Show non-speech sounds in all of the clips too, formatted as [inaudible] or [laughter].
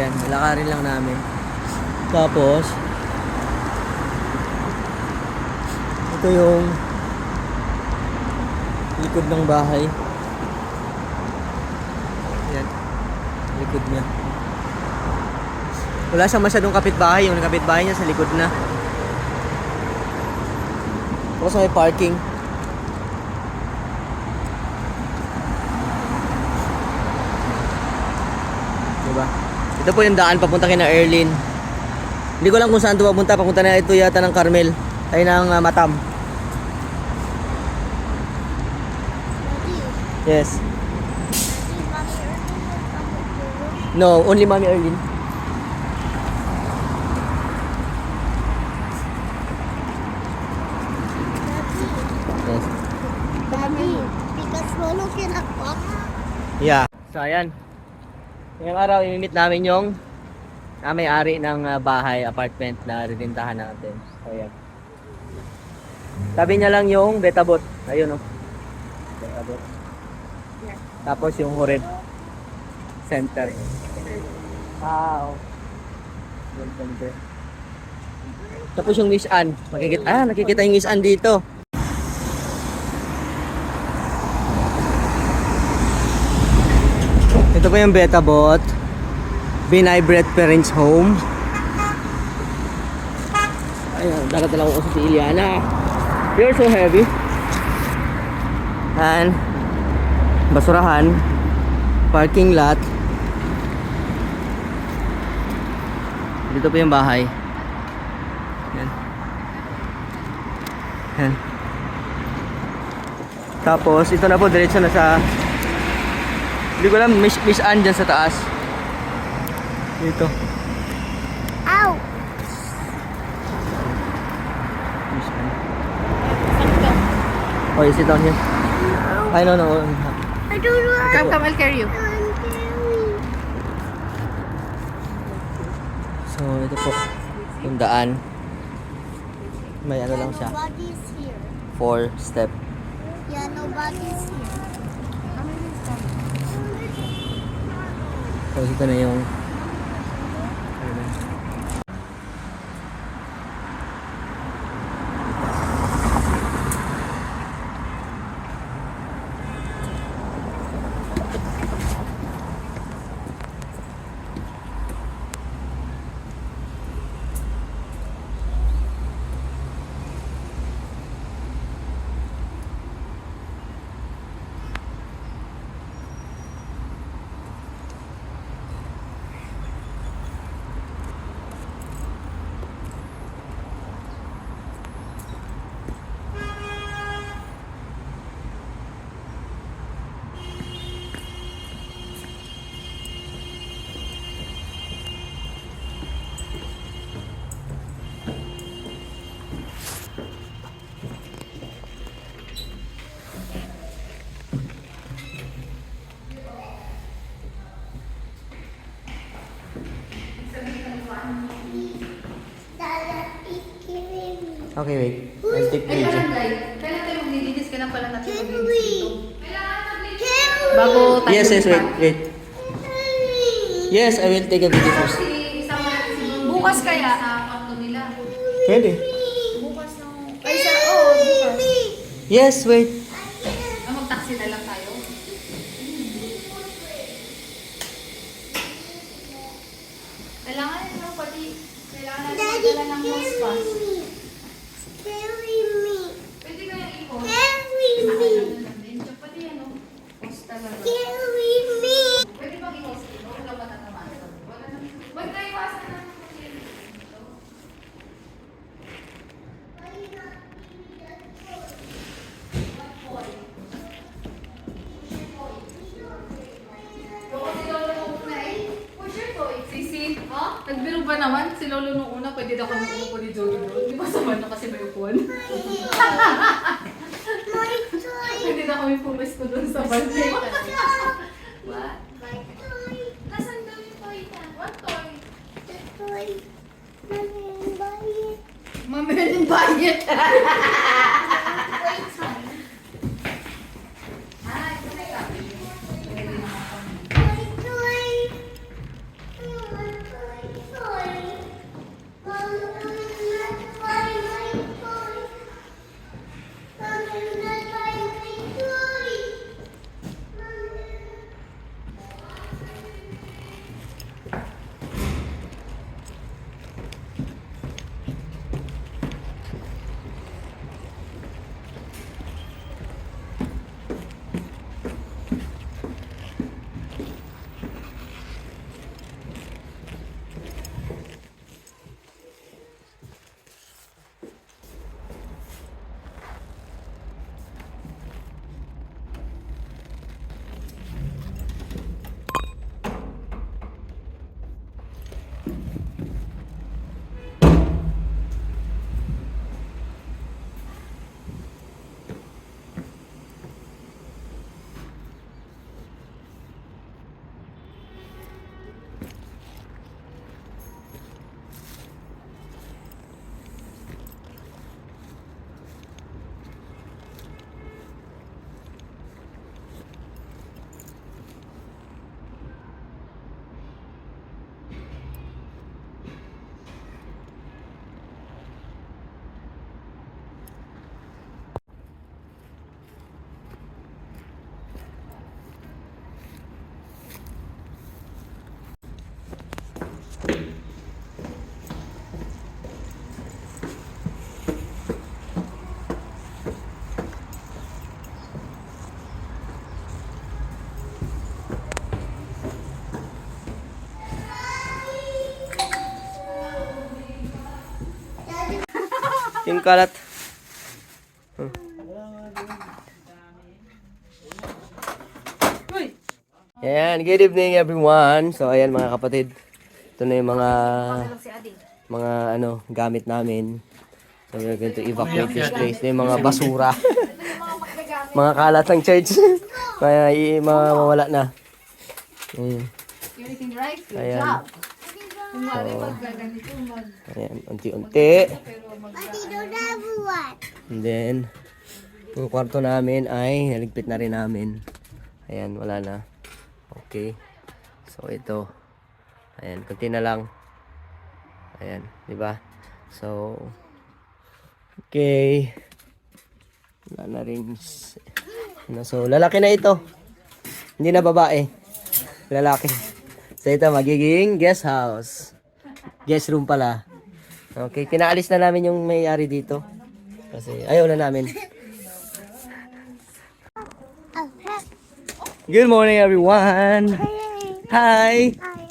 Ayan, lalakarin lang namin. Tapos, ito yung likod ng bahay. Ayan, likod niya. Wala siyang masyadong kapitbahay. Yung kapitbahay niya sa likod na. Tapos may parking. Diba? Ito po yung daan papunta kina Erlin. Hindi ko lang kung saan ito papunta. Papunta na ito yata ng Carmel. Ay ng ah, Matam. Yes. No, only Mommy Erlin. Yes. Daddy, because Lolo cannot walk. Yeah. So, ayan. Ngayong araw, imimit namin yung ah, may-ari ng ah, bahay, apartment na rinintahan natin. So, ayan. Tabi niya lang yung betabot. Ayun, oh. Betabot. Tapos yung Hored Center. Wow. Yung center. Tapos yung Nissan. Makikita, ah, nakikita yung Nissan dito. Ito po yung Betabot. Binay Bread Parents Home. Ayun, dagat na lang ako sa si Iliana. You're so heavy. And, basurahan. Parking lot. Dito po yung bahay. Yan. Yan. Tapos, ito na po, diretso na sa hindi ko alam, Miss, Miss Ann dyan sa taas. Dito. Ow! Miss Ann. Oh, is it down here? I don't know. I don't know. Come, come, I'll carry you. So, ito po. Yung daan. May ano lang siya. Four step. Yeah, nobody's here. So, ito na yung Okay, wait. I'll take Ay, video. barangay. Kailan tayo maglilinis? Kailan pala natin Can maglilinis we? dito? Bago tayo Yes, yes, wait, wait. Yes, I will take a video first. Kasi isama natin si Bruno Bukas kaya? Sa kwarto nila. Pwede. Bukas ng... Ay, sa... Oh, bukas. Yes, wait. Ah, mag-taxi na lang tayo. Kailangan nyo pati... Kailangan natin magdala ng carry pass. me. Carry me. Pwede kayang ikot. Carry Ano me. na lang din. Diyan pati ano. Post talaga. Carry me. Pwede bang i-host dito? Wala matatamaan. Wala na. Huwag na iwasan na. Si Lolo nung una eh. Push your toy. Sisi, ha? Ba naman? Si Lolo nung una, pwede daw kami umupo ni Jojo doon. Di ba sama na kasi may upuan? Pwede na kami pumesto doon sa banda. What? Nasaan daw yung toy na? What toy? The toy. Mommy, buy it. Mamiling bayit. Wait, Yung kalat. Ayan, good evening everyone. So ayan mga kapatid. Ito na yung mga mga ano, gamit namin. So we're going to evacuate this place. Ito yung mga basura. [laughs] mga kalat ng church. [laughs] mga, i- mga mawala na. Good Ayan. mag... Ayan, unti-unti. Daddy, don't have one. And then, yung kwarto namin ay naligpit na rin namin. Ayan, wala na. Okay. So, ito. Ayan, kunti na lang. Ayan, di ba? So, okay. Wala na rin. so, lalaki na ito. Hindi na babae. Lalaki. So, ito magiging guest house. Guest room pala. Okay, pinaalis na namin yung may-ari dito. Kasi ayaw na namin. Good morning everyone! Hi! Hi.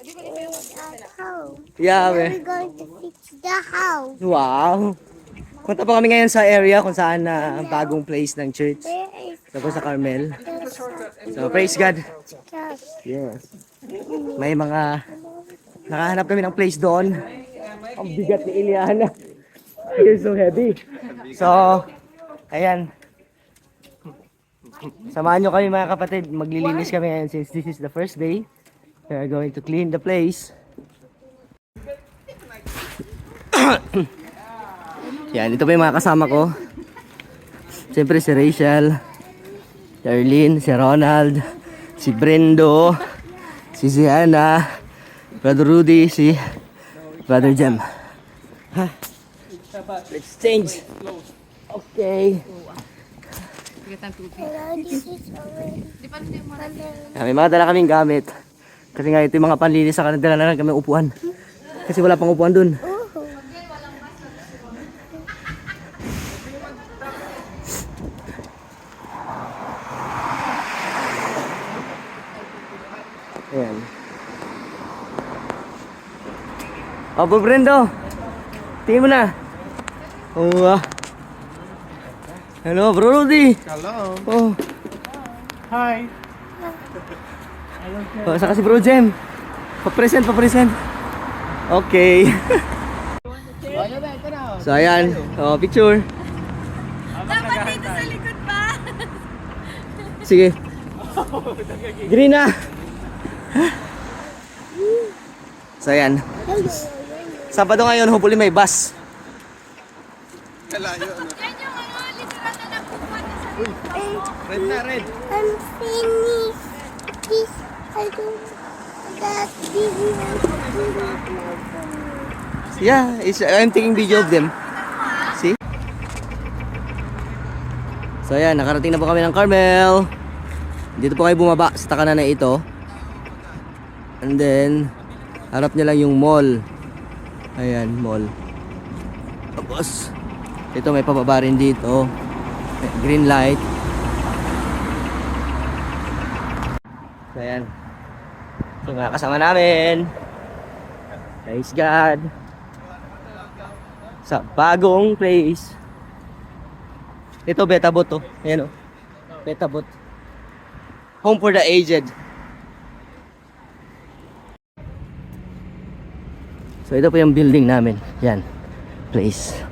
Today we. Yeah, We're we- going to fix the house. Wow! Punta po kami ngayon sa area kung saan na bagong place ng church. Tapos sa Carmel. So praise God! Yes. May mga nakahanap kami ng place doon. Ang bigat ni Iliana. You're so heavy. So, ayan. Samahan nyo kami mga kapatid. Maglilinis kami ngayon since this is the first day. We are going to clean the place. [coughs] yan, ito pa yung mga kasama ko. Siyempre si Rachel, si Arlene, si Ronald, si Brendo, si Ziana, Brother Rudy, si Brother Jem. Ha? Let's change. Okay. Ah, may mga dala kaming gamit. Kasi nga ito yung mga panlinis sa kanila na lang kami upuan. Kasi wala pang upuan dun. Ayan. Opo, Brendo. Tingin mo na. Oo ah. Hello, Bro Rudy. Hello. Oh. Hi. Oh, saka si Bro Jem. Pa-present, pa-present. Okay. [laughs] so, ayan. Oh, picture. Dapat dito sa likod pa. Sige. Green na. [laughs] So, ayan. Sabado ngayon, hopefully may bus. Yan yung ano, literal na nakuha sa Red na, red. I'm finished. This, I don't, that video Yeah, it's, I'm taking video of them. See? So ayan, nakarating na po kami ng Carmel. Dito po kayo bumaba sa takanan na ito. And then, harap niya lang yung mall. Ayan, mall. Tapos, ito may pababa rin dito. Green light. So ayan. So mga kasama namin. Praise God. Sa bagong place. Ito Betabot to. Ayan o. Betabot. Home for the aged. So ito po yung building namin. Yan. Place.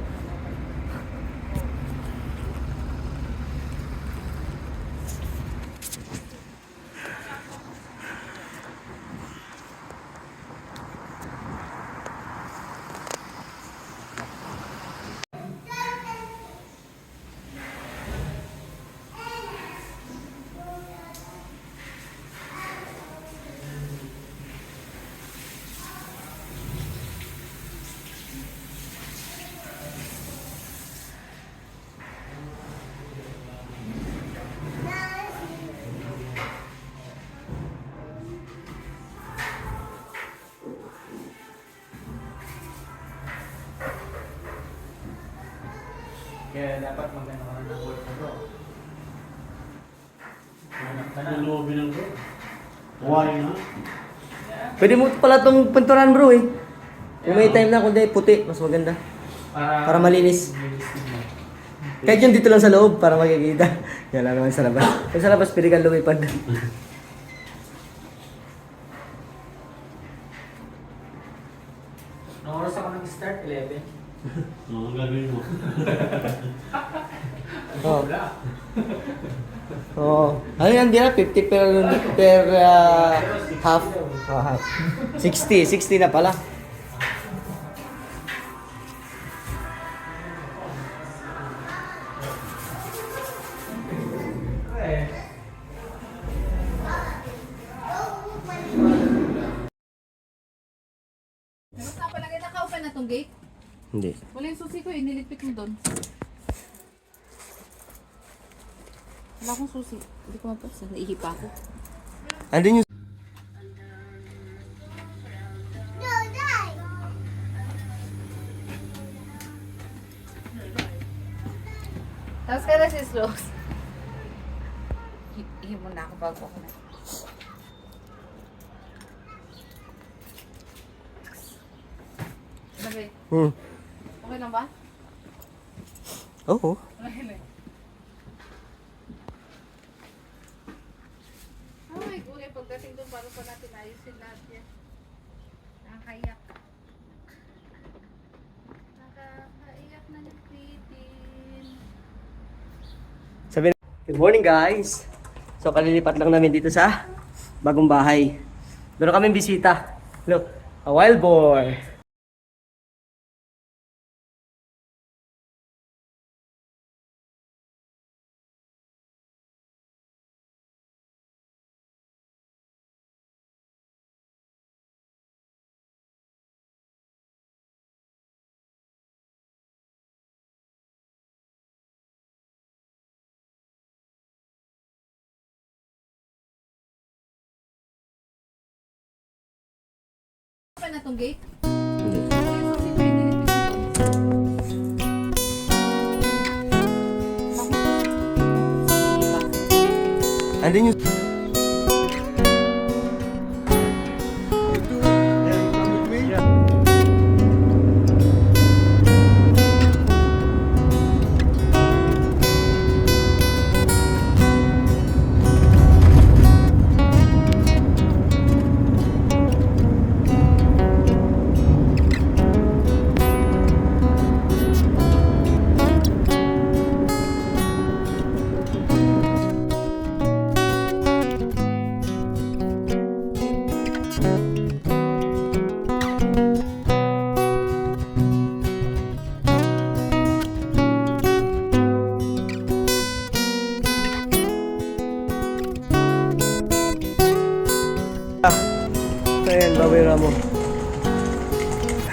Dapat maganda ka ng work mo bro. Hanap ka na. Lulubin ng bro. Why na? Pwede mo pala itong pinturan bro eh. Kung may time na, kundi puti, mas maganda. Para, Para malinis. Kahit yun dito lang sa loob, para makikita. [laughs] Yan lang naman sa labas. Yung sa labas, pili kang lumipad. [laughs] Anong oras ako nag-start? 11? Oo, ang gagawin mo. Oo. Oo. Ano yan, di na? 50 per, per ah, half. Oh, half. 60. 60 na pala. Tapos na palagay naka-open na tong gate. Hindi. Wala yung susi ko eh, nilipit mo doon. Wala akong susi. Hindi ko mapasa. Naihipa ako. Andun yung... pagdating doon, paano pa natin ayusin lahat yan? Nakakaiyak. Nakakaiyak na ni Kritin. Sabi Good morning guys! So kalilipat lang namin dito sa bagong bahay. Doon kami bisita. Look, a wild boy. Open na tong gate? Hindi. Wala yung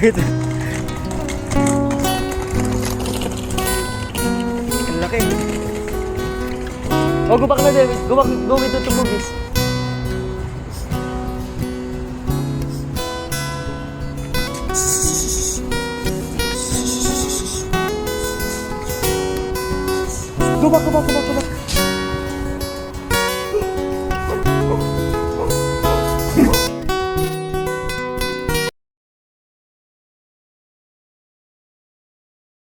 Ito. Ang laki. Oh, gubak na David. Gubak, go with the movies. Gubak, gubak, gubak, gubak.